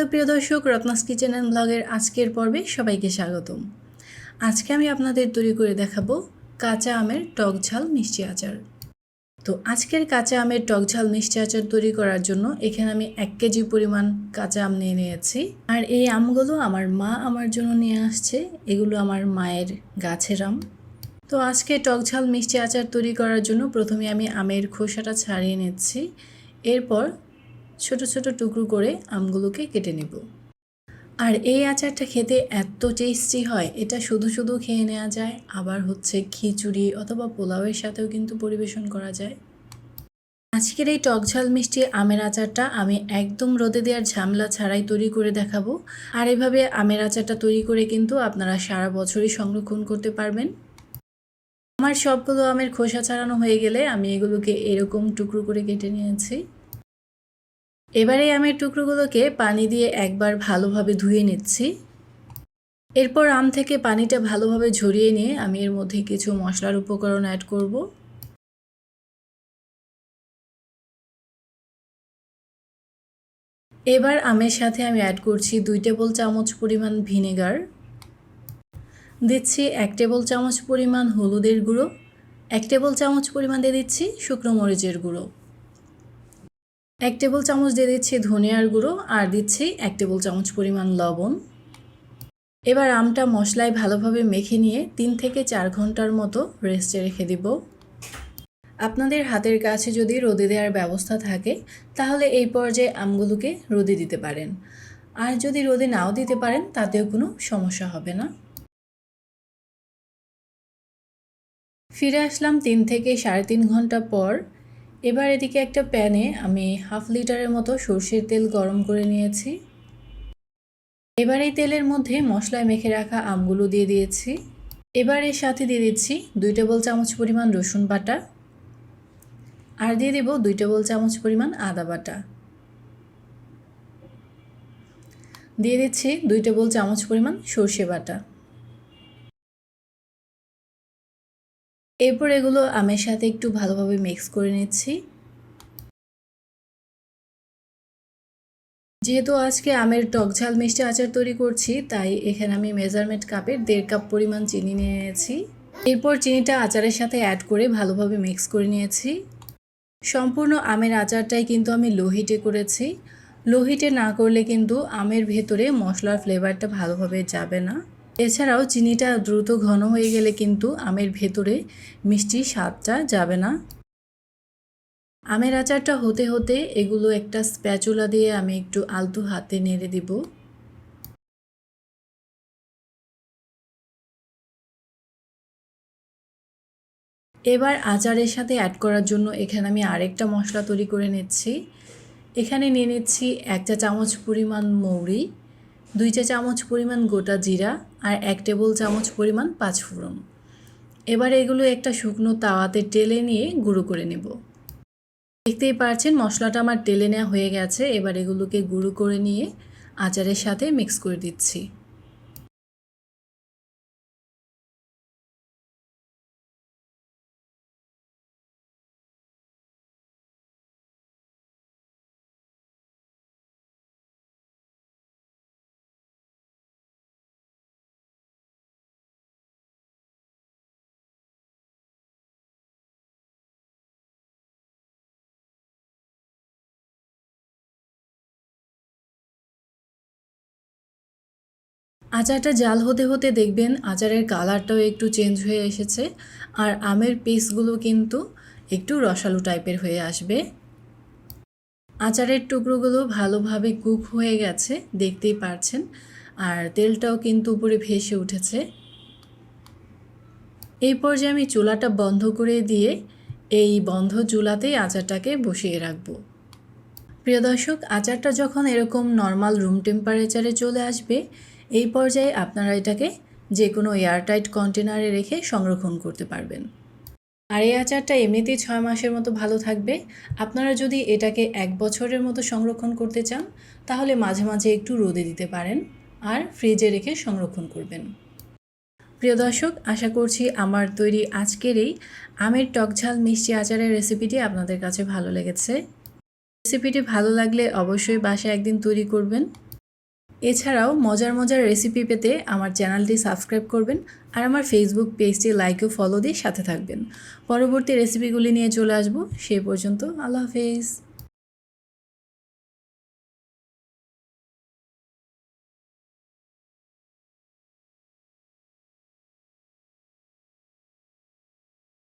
Hello প্রিয় দর্শক, Ratna's kitchen and ব্লগের আজকের পর্বে সবাইকে স্বাগতম। আজকে আমি আপনাদের তৈরি করে দেখাবো কাঁচা আমের টক ঝাল মিষ্টি আচার। তো আজকের কাঁচা আমের টক ঝাল মিষ্টি আচার তৈরি করার জন্য এখানে আমি এক কেজি পরিমাণ কাঁচা আম নিয়ে নিয়েছি। আর এই আমগুলো আমার মা আমার জন্য নিয়ে আসছে, এগুলো আমার মায়ের গাছের আম। তো আজকে টক ঝাল মিষ্টি আচার তৈরি করার জন্য প্রথমে আমি আমের খোসাটা ছাড়িয়ে নিচ্ছি। এরপর ছোট ছোট টুকরো করে আমগুলোকে কেটে নেব। আর এই আচারটা খেতে এত টেস্টি হয়, এটা শুধু শুধু খেয়ে নেওয়া যায়, আবার হচ্ছে খিচুড়ি অথবা পোলাওয়ের সাথেও কিন্তু পরিবেশন করা যায়। আজকের এই টকঝাল মিষ্টি আমের আচারটা আমি একদম রোদে দেওয়ার ঝামেলা ছাড়াই তৈরি করে দেখাবো। আর এভাবে আমের আচারটা তৈরি করে কিন্তু আপনারা সারা বছরই সংরক্ষণ করতে পারবেন। আমার সবগুলো আমের খোসা ছাড়ানো হয়ে গেলে আমি এগুলোকে এরকম টুকরো করে কেটে নিয়েছি। এবারে আমের টুকরোগুলোকে পানি দিয়ে একবার ভালোভাবে ধুয়ে নিচ্ছি। এরপর আম থেকে পানিটা ভালোভাবে ঝরিয়ে নিয়ে আমি এর মধ্যে কিছু মশলার উপকরণ অ্যাড করব। এবার আমের সাথে আমি অ্যাড করছি দুই টেবিল চামচ পরিমাণ ভিনেগার। দিচ্ছি এক টেবিল চামচ পরিমাণ হলুদের গুঁড়ো, এক টেবিল চামচ পরিমাণ দিয়ে দিচ্ছি শুকনো মরিচের গুঁড়ো। এক টেবিল চামচ দিয়ে দিচ্ছি ধনিয়ার গুঁড়ো আর দিচ্ছি এক টেবিল চামচ পরিমাণ লবণ। এবার আমটা মশলায় ভালোভাবে মেখে নিয়ে তিন থেকে চার ঘণ্টার মতো রেস্টে রেখে দিব। আপনাদের হাতের কাছে যদি রোদে দেওয়ার ব্যবস্থা থাকে, তাহলে এই পর্যায়ে আমগুলোকে রোদে দিতে পারেন। আর যদি রোদে নাও দিতে পারেন, তাতেও কোনো সমস্যা হবে না। ফিরে আসলাম তিন থেকে সাড়ে তিন ঘণ্টা পর। এবার এদিকে একটা প্যানে আমি হাফ লিটারের মতো সর্ষের তেল গরম করে নিয়েছি। এবার এই তেলের মধ্যে মশলায় মেখে রাখা আমগুলো দিয়ে দিয়েছি। এবার এর সাথে দিয়ে দিচ্ছি দুই টেবিল চামচ পরিমাণ রসুন বাটা আর দিয়ে দেব দুই টেবিল চামচ পরিমাণ আদা বাটা। দিয়ে দিচ্ছি দুই টেবিল চামচ পরিমাণ সর্ষে বাটা। এরপর এগুলো আমের সাথে একটু ভালোভাবে মিক্স করে নিচ্ছি। যেহেতু আজকে আমের টক ঝাল মিষ্টি আচার তৈরি করছি, তাই এখানে আমি মেজারমেন্ট কাপের দেড় কাপ পরিমাণ চিনি নিয়ে নিয়েছি। এরপর চিনিটা আচারের সাথে অ্যাড করে ভালোভাবে মিক্স করে নিয়েছি। সম্পূর্ণ আমের আচারটাই কিন্তু আমি লোহিটে করেছি। লোহিটে না করলে কিন্তু আমের ভেতরে মশলার ফ্লেভারটা ভালোভাবে যাবে না। এছাড়াও চিনিটা দ্রুত ঘন হয়ে গেলে কিন্তু আমের ভেতরে মিষ্টি স্বাদটা যাবে না। আমের আচারটা হতে হতে এগুলো একটা স্প্যাচুলা দিয়ে আমি একটু আলতু হাতে নেড়ে দিব। এবার আচারের সাথে অ্যাড করার জন্য এখানে আমি আরেকটা মশলা তৈরি করে নিচ্ছি। এখানে নিয়ে নিচ্ছি এক চা চামচ পরিমাণ মৌরি। দুই চা চামচ পরিমাণ গোটা জিরা আর এক টেবিল চামচ পরিমাণ পাঁচফোড়ন এবার এগুলো একটা শুকনো তাওয়াতে টেলে নিয়ে গুঁড়ো করে নেব। দেখতেই পারছেন মশলাটা আমার টেলে নেওয়া হয়ে গেছে। এবার এগুলোকে গুঁড়ো করে নিয়ে আচারের সাথে মিক্স করে দিচ্ছি। আচারটা জাল হতে হতে দেখবেন আচারের কালারটাও একটু চেঞ্জ হয়ে এসেছে। আর আমের পিসগুলো কিন্তু একটু রসালো টাইপের হয়ে আসবে। আচারের টুকরোগুলো ভালোভাবে কুক হয়ে গেছে, দেখতেই পারছেন। আর তেলটাও কিন্তু উপরে ভেসে উঠেছে। এই পর্যায়ে আমি চুলাটা বন্ধ করে দিয়ে এই বন্ধ চুলাতেই আচারটাকে বসিয়ে রাখব। প্রিয় দর্শক, আচারটা যখন এরকম নর্মাল রুম টেম্পারেচারে চলে আসবে এই পর্যায়ে আপনারা এটাকে যে কোনো এয়ারটাইট কন্টেনারে রেখে সংরক্ষণ করতে পারবেন। আর এই আচারটা এমনিতেই ছয় মাসের মতো ভালো থাকবে। আপনারা যদি এটাকে এক বছরের মতো সংরক্ষণ করতে চান, তাহলে মাঝে মাঝে একটু রোদে দিতে পারেন আর ফ্রিজে রেখে সংরক্ষণ করবেন। প্রিয় দর্শক, আশা করছি আমার তৈরি আজকের এই আমের টকঝাল মিষ্টি আচারের রেসিপিটি আপনাদের কাছে ভালো লেগেছে। রেসিপিটি ভালো লাগলে অবশ্যই বাসায় একদিন তৈরি করবেন। এছাড়াও মজার মজার রেসিপি পেতে আমার চ্যানেলটি সাবস্ক্রাইব করবেন আর আমার ফেসবুক পেজটি লাইক ও ফলো দিয়ে সাথে থাকবেন। পরবর্তী রেসিপিগুলি নিয়ে চলে আসব সেই পর্যন্ত আল্লাহ হাফেজ।